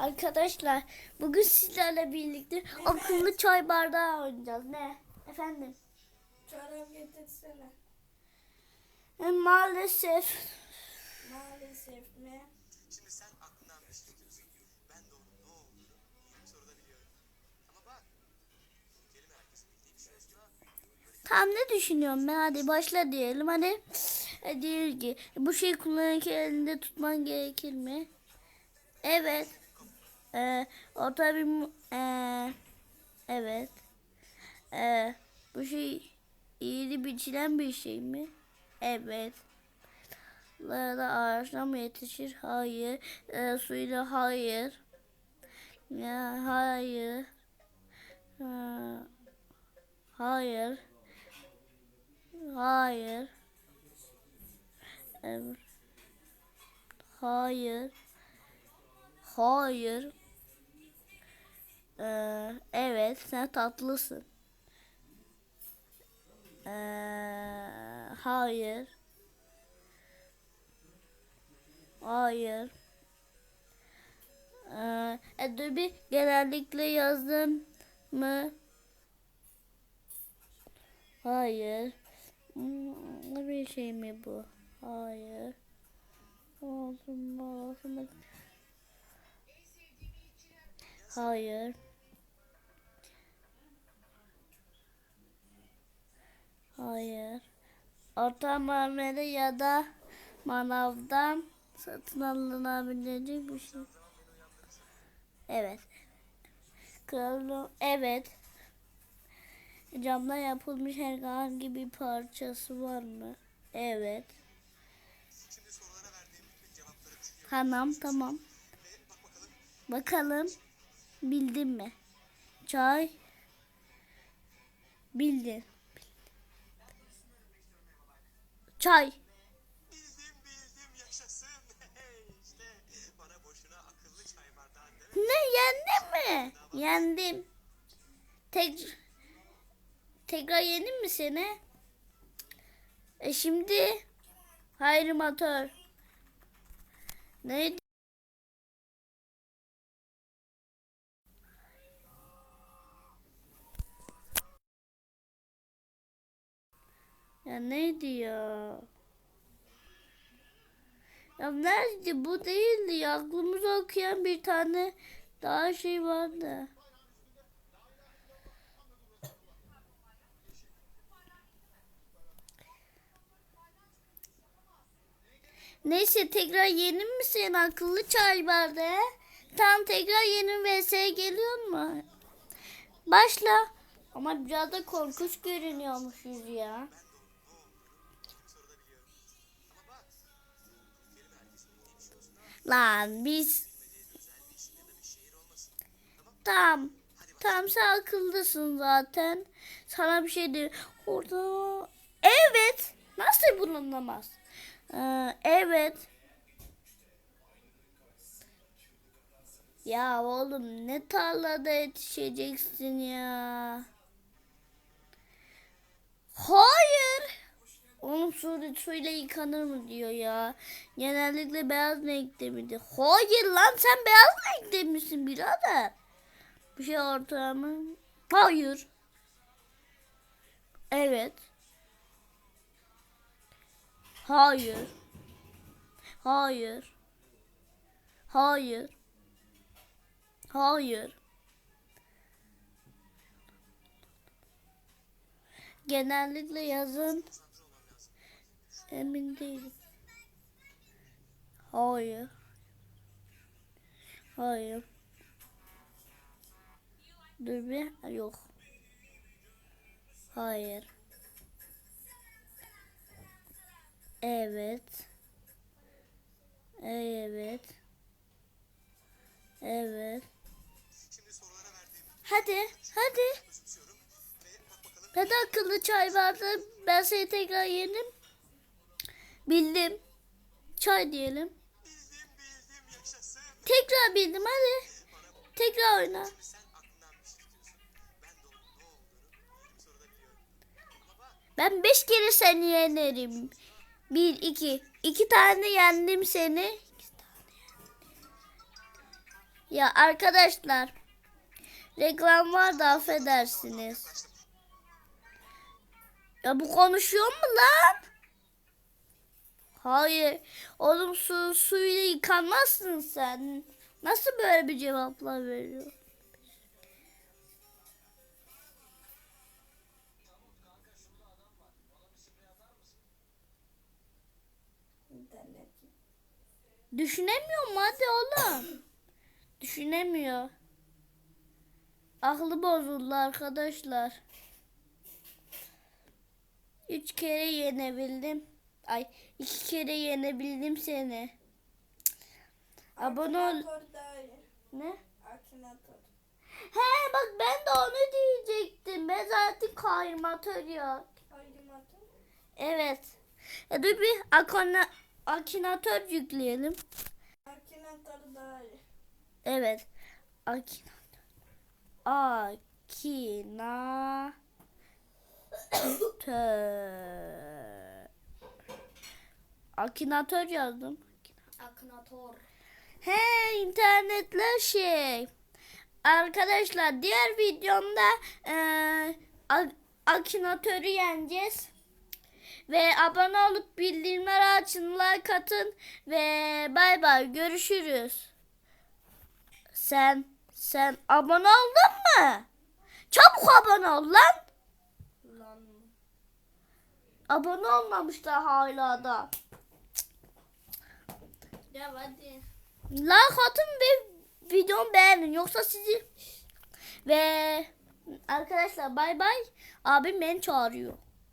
Arkadaşlar bugün sizlerle birlikte akıllı çay bardağı oynayacağız. Ne? Efendim? Çorap getirsene. E, maalesef Maalesef mi? Şimdi sen aklından bir şey getiriyorsun. Ben de onun ne olduğunu ilk soruda biliyorum. Ama bak, kelime herkesin bildiği bir şey olsa tam ne düşünüyorum ben? Hadi başla diyelim. Hadi e, diyelim ki bu şeyi kullanırken elinde tutman gerekir mi? Evet. E, orta bir e, evet. E, bu şey iyili biçilen bir şey mi? Evet. da ağaçtan mı yetişir? Hayır. E, suyla hayır. Ya hayır. Ha, hayır. Hayır. Evet. Hayır. Hayır. Ee, evet sen tatlısın. Ee, hayır. Hayır. Ee, e, bir genellikle yazdın mı? Hayır. Hmm, Ne bir şey mi bu? Hayır. Hayır. Hayır. Orta marmara ya da manavdan satın alınabilecek bir şey. Evet. Kralım, evet. Camdan yapılmış herhangi bir parçası var mı? Evet. düşünüyorum. Tamam Bakalım bildin mi? Çay. Bildin. Çay. bildim bildim yaşasın. İşte bana boşuna akıllı çay bardağı deme. Ne yendin mi? Yendim. Tek tekrar yendim mi seni? E şimdi hayır motor. Neydi? Ya neydi ya? Ya nerede bu değildi ya aklımıza okuyan bir tane daha şey vardı. Neyse tekrar yeni mi senin akıllı çay bardağı? Tam tekrar yeni vs geliyor mu? Başla. Ama biraz da korkunç görünüyormuş yüzü ya. Lan biz de. Tamam. Tamam sen akıllısın zaten. Sana bir şey değil. Orada evet. Nasıl bulunamaz? Ee, evet. Ya oğlum ne tarlada yetişeceksin ya? Hayır. Suyla yıkanır mı diyor ya. Genellikle beyaz renkte miydi? Hayır lan sen beyaz renkte misin birader? Bir şey ortaya mı? Hayır. Evet. Hayır. Hayır. Hayır. Hayır. Genellikle yazın emin değilim. Hayır. Hayır. Dur bir. Yok. Hayır. Evet. Evet. Evet. Hadi, hadi. Hadi akıllı çay vardı. Ben seni tekrar yenim. Bildim. Çay diyelim. Tekrar bildim hadi. Tekrar oyna. Ben beş kere seni yenerim. Bir, iki. iki tane yendim seni. Ya arkadaşlar reklam var da affedersiniz. Ya bu konuşuyor mu lan? Hayır. Oğlum su suyla yıkanmazsın sen. Nasıl böyle bir cevaplar veriyor? İnternet. Düşünemiyor mu hadi oğlum? Düşünemiyor. Aklı bozuldu arkadaşlar. Üç kere yenebildim. Ay iki kere yenebildim seni. Abone ol. Ne? Akinator. He bak ben de onu diyecektim. Ben zaten kaymatör yok. Akinator. Evet. Ya dur bir akona, akinatör yükleyelim. Akinator daha iyi. Evet. Akinatör. Akinatör. Akinatör yazdım. Akinator. He internetler şey. Arkadaşlar diğer videomda a- akinatörü yeneceğiz. Ve abone olup bildirimleri açın, like atın ve bay bay görüşürüz. Sen sen abone oldun mu? Çabuk abone ol lan. Lan. Abone olmamışlar hala da. Ya hadi. Like atın ve videomu beğenin yoksa sizi ve arkadaşlar bay bay abim beni çağırıyor.